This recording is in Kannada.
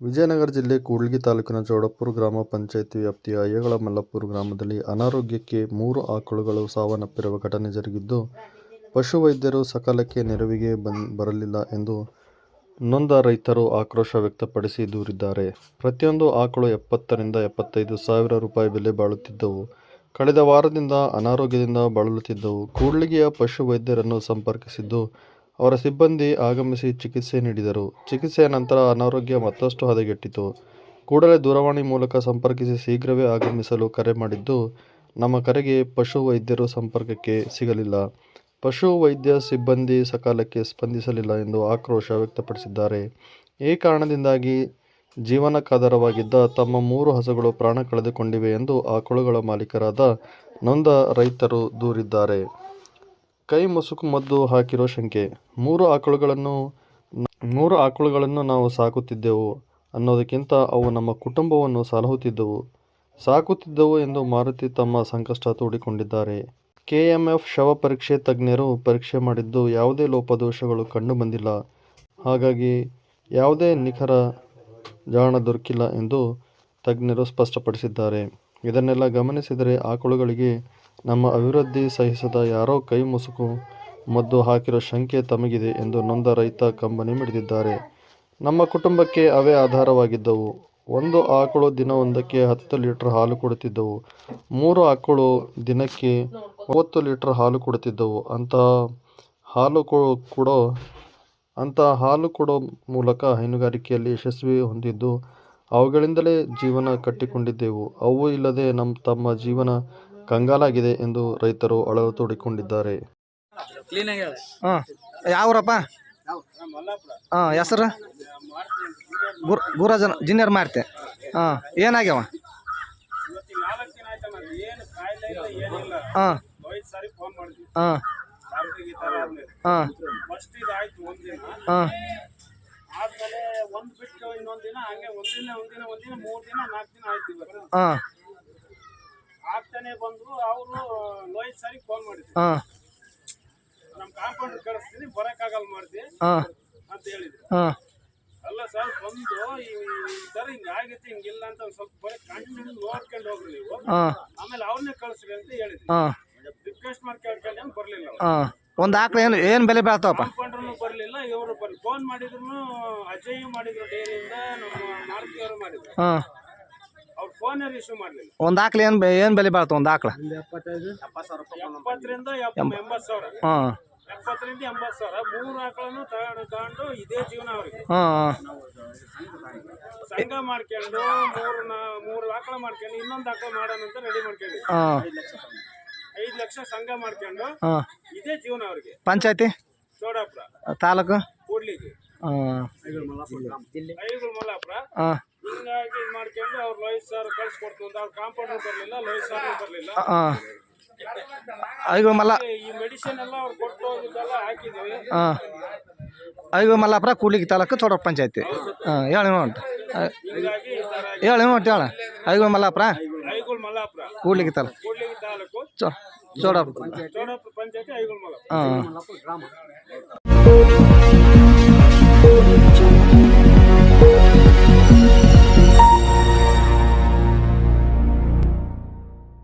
ವಿಜಯನಗರ ಜಿಲ್ಲೆ ಕೂಡ್ಲಿಗಿ ತಾಲೂಕಿನ ಚೌಡಪ್ಪುರ ಗ್ರಾಮ ಪಂಚಾಯಿತಿ ವ್ಯಾಪ್ತಿಯ ಅಯ್ಯಗಳ ಮಲ್ಲಪುರ ಗ್ರಾಮದಲ್ಲಿ ಅನಾರೋಗ್ಯಕ್ಕೆ ಮೂರು ಆಕಳುಗಳು ಸಾವನ್ನಪ್ಪಿರುವ ಘಟನೆ ಜರುಗಿದ್ದು, ಪಶುವೈದ್ಯರು ಸಕಾಲಕ್ಕೆ ನೆರವಿಗೆ ಬರಲಿಲ್ಲ ಎಂದು ನೊಂದ ರೈತರು ಆಕ್ರೋಶ ವ್ಯಕ್ತಪಡಿಸಿ ದೂರಿದ್ದಾರೆ. ಪ್ರತಿಯೊಂದು ಆಕಳು ಎಪ್ಪತ್ತರಿಂದ ಎಪ್ಪತ್ತೈದು ಸಾವಿರ ರೂಪಾಯಿ ಬೆಲೆ ಬಾಳುತ್ತಿದ್ದವು. ಕಳೆದ ವಾರದಿಂದ ಅನಾರೋಗ್ಯದಿಂದ ಬಳಲುತ್ತಿದ್ದವು. ಕೂಡ್ಲಿಗಿಯ ಪಶುವೈದ್ಯರನ್ನು ಸಂಪರ್ಕಿಸಿದ್ದು, ಅವರ ಸಿಬ್ಬಂದಿ ಆಗಮಿಸಿ ಚಿಕಿತ್ಸೆ ನೀಡಿದರು. ಚಿಕಿತ್ಸೆಯ ನಂತರ ಅನಾರೋಗ್ಯ ಮತ್ತಷ್ಟು ಹದಗೆಟ್ಟಿತು. ಕೂಡಲೇ ದೂರವಾಣಿ ಮೂಲಕ ಸಂಪರ್ಕಿಸಿ ಶೀಘ್ರವೇ ಆಗಮಿಸಲು ಕರೆ ಮಾಡಿದ್ದು, ನಮ್ಮ ಕರೆಗೆ ಪಶು ವೈದ್ಯರು ಸಂಪರ್ಕಕ್ಕೆ ಸಿಗಲಿಲ್ಲ. ಪಶು ವೈದ್ಯ ಸಿಬ್ಬಂದಿ ಸಕಾಲಕ್ಕೆ ಸ್ಪಂದಿಸಲಿಲ್ಲ ಎಂದು ಆಕ್ರೋಶ ವ್ಯಕ್ತಪಡಿಸಿದ್ದಾರೆ. ಈ ಕಾರಣದಿಂದಾಗಿ ಜೀವನಕಾಧಾರವಾಗಿದ್ದ ತಮ್ಮ ಮೂರು ಹಸುಗಳು ಪ್ರಾಣ ಕಳೆದುಕೊಂಡಿವೆ ಎಂದು ಆ ಆಕಳುಗಳ ಮಾಲೀಕರಾದ ನೊಂದ ರೈತರು ದೂರಿದ್ದಾರೆ. ಕೈ ಮುಸುಕು ಮದ್ದು ಹಾಕಿರೋ ಶಂಕೆ: ಮೂರು ಆಕಳುಗಳನ್ನು ಮೂರು ಆಕಳುಗಳನ್ನು ನಾವು ಸಾಕುತ್ತಿದ್ದೆವು ಅನ್ನೋದಕ್ಕಿಂತ ಅವು ನಮ್ಮ ಕುಟುಂಬವನ್ನು ಸಲಹುತ್ತಿದ್ದವು, ಸಾಕುತ್ತಿದ್ದವು ಎಂದು ಮಾರುತಿ ತಮ್ಮ ಸಂಕಷ್ಟ ತೋಡಿಕೊಂಡಿದ್ದಾರೆ. ಕೆಎಂಎಫ್ ಶವ ಪರೀಕ್ಷೆ ತಜ್ಞರು ಪರೀಕ್ಷೆ ಮಾಡಿದ್ದು ಯಾವುದೇ ಲೋಪದೋಷಗಳು ಕಂಡು ಬಂದಿಲ್ಲ. ಹಾಗಾಗಿ ಯಾವುದೇ ನಿಖರ ಜಾಣ ದೊರಕಿಲ್ಲ ಎಂದು ತಜ್ಞರು ಸ್ಪಷ್ಟಪಡಿಸಿದ್ದಾರೆ. ಇದನ್ನೆಲ್ಲ ಗಮನಿಸಿದರೆ ಆಕಳುಗಳಿಗೆ ನಮ್ಮ ಅಭಿವೃದ್ಧಿ ಸಹಿಸದ ಯಾರೋ ಕೈ ಮುಸುಕು ಮದ್ದು ಹಾಕಿರೋ ಶಂಕೆ ತಮಗಿದೆ ಎಂದು ನೊಂದ ರೈತ ಕಂಬನಿ ಮಿಡಿದಿದ್ದಾರೆ. ನಮ್ಮ ಕುಟುಂಬಕ್ಕೆ ಅವೇ ಆಧಾರವಾಗಿದ್ದವು. ಒಂದು ಆಕಳು ದಿನವೊಂದಕ್ಕೆ ಹತ್ತು ಲೀಟರ್ ಹಾಲು ಕೊಡುತ್ತಿದ್ದವು. ಮೂರು ಆಕಳು ದಿನಕ್ಕೆ ಮೂವತ್ತು ಲೀಟರ್ ಹಾಲು ಕೊಡುತ್ತಿದ್ದವು. ಅಂತಹ ಹಾಲು ಕೊಡೋ ಅಂತಹ ಹಾಲು ಕೊಡೋ ಮೂಲಕ ಹೈನುಗಾರಿಕೆಯಲ್ಲಿ ಯಶಸ್ವಿ ಹೊಂದಿದ್ದು, ಅವುಗಳಿಂದಲೇ ಜೀವನ ಕಟ್ಟಿಕೊಂಡಿದ್ದೆವು. ಅವು ಇಲ್ಲದೆ ನಮ್ಮ ತಮ್ಮ ಜೀವನ ಕಂಗಾಲಾಗಿದೆ ಎಂದು ರೈತರು ಅಳಲು ತೋಡಿಕೊಂಡಿದ್ದಾರೆ. ಹಾಂ ಯಾವೂರಪ್ಪ? ಹಾಂ ಹೆಸರು? ಗುರಾಜನ ಜಿನಿಯರ್ ಮಾರ್ತೆ. ಹಾಂ ಏನಾಗ್ಯಾವ? ಹಾಂ ಹಾಂ ಹಾಂ ಫಸ್ಟ್ ಇದಾಯ್ತು ಒಂದಿನ ಹಾಂ. ಆದ್ಮೇಲೆ ಒಂದ್ ಬಿಟ್ಟು ಇನ್ನೊಂದು ದಿನ ಹಂಗೆ ಒಂದಿನ ಒಂದಿನ ಒಂದಿನ ಮೂರ್ ದಿನ ನಾಲ್ಕು ದಿನ ಆಯ್ತು ಹಾಂ. ಆಗ್ತಾನೆ ಬಂದ್ರು ಅವರು ಲೋಹಿತ್ ಸರಿ ಫೋನ್ ಮಾಡಿದ್ರು. ಹಾಂ. ನಮ್ ಕಾಂಪೌಂಡರ್ ಕಳಿಸ್ತೀನಿ ಬರೋಕ್ಕಾಗಲ್ಲ ಮಾಡ್ತಿ ಹಾಂ. ಅಂತ ಹೇಳಿದ್ರು. ಹಾಂ. ಅಲ್ಲ ಸರ್ ಬಂದು ಈ ತರ ಹಿಂಗ್ ಹಿಂಗಿಲ್ಲ ಅಂತ ಒಂದ್ ಸ್ವಲ್ಪ ಬರೀ ಕಂಟಿನ್ಯೂ ನೋಡ್ಕೊಂಡು ಹೋಗ್ರಿ ನೀವು. ಹಾಂ. ಆಮೇಲೆ ಅವ್ರನ್ನೇ ಕಳಿಸ್ರಿ ಅಂತ ಹೇಳಿದ್ರು. ಹಾಂ. ರಿಕ್ವೆಸ್ಟ್ ಮಾಡಿ ಕೇಳ್ಕೊಂಡು ಬರ್ಲಿಲ್ಲ ಅವ್ರು. ಹಾಂ. ಒಂದು ಆಕಳು ಏನು ಏನು ಬೆಲೆ ಬೀಳ್ತಾವಪ್ಪ? ಕಾಂಪೌಂಡ್ರು ಬರಲಿಲ್ಲ ಇವರು ಬರ್ಲಿ ಫೋನ್ ಮಾಡಿದ್ರು ಅಜಯ್ ಮಾಡಿದ್ರು ಡೈರಿಯಿಂದ ನಮ್ಮ ಮಾರುತಿ ಅವರು ಮಾಡಿದ್ರು. ಹಾಂ ಅವ್ರು ಫೋನ್ ರಿಸೀವ್ ಮಾಡ್ಲಿಲ್ಲ ಒಂದು ಆಕಳು ಏನು ಏನು ಬೆಲೆ ಬಾಳ್ತು ಒಂದು ಆಕಳು? ಎಪ್ಪತ್ತರಿಂದ ಎಪ್ಪ- ಎಂಬತ್ತು ಸಾವಿರ. ಹಾಂ. ಎಪ್ಪತ್ತರಿಂದ ಎಂಬತ್ತು ಸಾವಿರ. ಮೂರು ಆಕಳನ್ನು ತಗೊಂಡು ತಗೊಂಡು ಇದೇ ಜೀವನ ಅವ್ರಿಗೆ. ಹಾಂ ಸಂಘ ಮಾಡ್ಕೊಂಡು ಮೂರು ನಾ- ಮೂರು ಆಕಳ ಮಾಡ್ಕೊಂಡು ಇನ್ನೊಂದು ಆಕಳ ಮಾಡೋಣ ಅಂತ ರೆಡಿ ಮಾಡ್ಕೊಂಡು ಹಾಂ. ಐದು ಲಕ್ಷ ಸಂಘ ಮಾಡ್ಕೊಂಡು ಹಾಂ. ಇದೇ ಜೀವನ ಅವ್ರಿಗೆ. ಪಂಚಾಯತಿ? ಚೋಡಾಪುರ ತಾಲೂಕು? ಕೂಡ್ಲಿಗೆ. ಹಾಂ. ಐಗುಳ್ ಮಲ್ಲಾಪುರ. ಹಾಂ. ಹಿಂಗಾಗಿ ಇದ್ ಮಾಡ್ಕೊಂಡು ಅವ್ರು ಲೋಹಿತ್ ಸರ್ ಕಳ್ಸಿಕೊಡ್ತು ಅಂತ ಅವ್ರ ಕಾಂಪೌಂಡರ್ ಬರಲಿಲ್ಲ ಲೋಹಿತ್ ಸರ್ ಬರಲಿಲ್ಲ. ಹಾಂ ಐದು ಮಲ್ಲ. ಈ ಮೆಡಿಸಿನ್ ಎಲ್ಲ ಅವ್ರು ಕೊಟ್ಟು ಹೋಗಿದ್ದೆಲ್ಲ ಹಾಕಿದ್ವಿ. ಹಾಂ ಐಗೋ ಮಲ್ಲಾಪುರ ಕೂಡ್ಲಿಗಿ ತಾಲೂಕು ಚೋಡ ಪಂಚಾಯತಿ. ಹಾಂ ಹೇಳಿ ಉಂಟು. ಹಿಂಗಾಗಿ ಈ ತರ ಹೇಳಿ ಉಂಟು ಹೇಳ. ಐದು ಮಲ್ಲಾಪುರ. ಐಗುಳ್ ಮಲ್ಲಾಪುರ. ಕೂಡ್ಲಿಗಿ ತಾಲೂಕು. ಕೂಡ್ಲಿಗಿ ತಾಲೂಕು. ಚೋ ಚೋಡ ಚೋಡಾಪುರ ಪಂಚಾಯತಿ ಮಲ್ಲಾಪುರ. ಹಾಂ